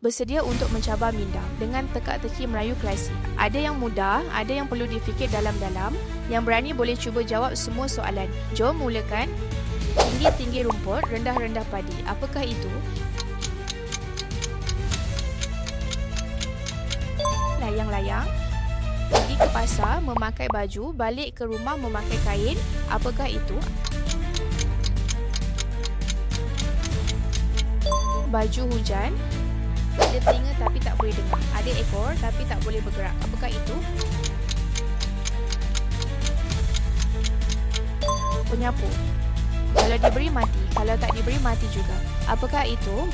bersedia untuk mencabar minda dengan teka-teki Melayu klasik. Ada yang mudah, ada yang perlu difikir dalam-dalam. Yang berani boleh cuba jawab semua soalan. Jom mulakan. Tinggi-tinggi rumput, rendah-rendah padi. Apakah itu? Layang-layang. Pergi ke pasar memakai baju, balik ke rumah memakai kain. Apakah itu? Baju hujan. Ada telinga tapi tak boleh dengar. Ada ekor tapi tak boleh bergerak. Apakah itu? Penyapu. Kalau diberi mati, kalau tak diberi mati juga. Apakah itu?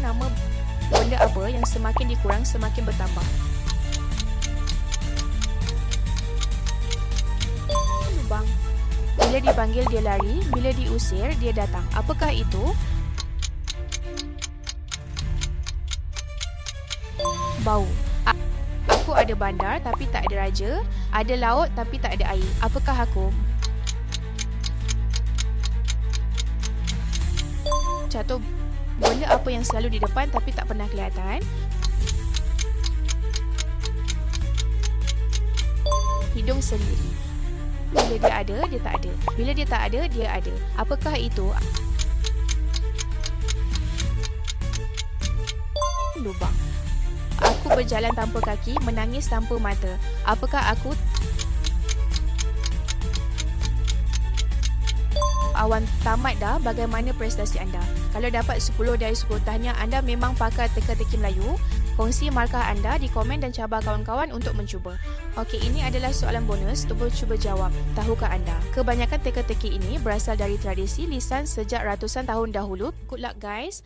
Nama benda apa yang semakin dikurang semakin bertambah? Dipanggil dia lari, bila diusir dia datang. Apakah itu? Bau. Aku ada bandar tapi tak ada raja, ada laut tapi tak ada air. Apakah aku? Jatuh benda apa yang selalu di depan tapi tak pernah kelihatan? Hidung sendiri. Bila dia ada, dia tak ada. Bila dia tak ada, dia ada. Apakah itu? Lubang. Aku berjalan tanpa kaki, menangis tanpa mata. Apakah aku? Awan tamat dah, bagaimana prestasi anda? Kalau dapat 10 dari 10 tahniah, anda memang pakar teka-teki Melayu. Kongsi markah anda di komen dan cabar kawan-kawan untuk mencuba. Okey, ini adalah soalan bonus. Cuba cuba jawab. Tahukah anda? Kebanyakan teka-teki ini berasal dari tradisi lisan sejak ratusan tahun dahulu. Good luck guys.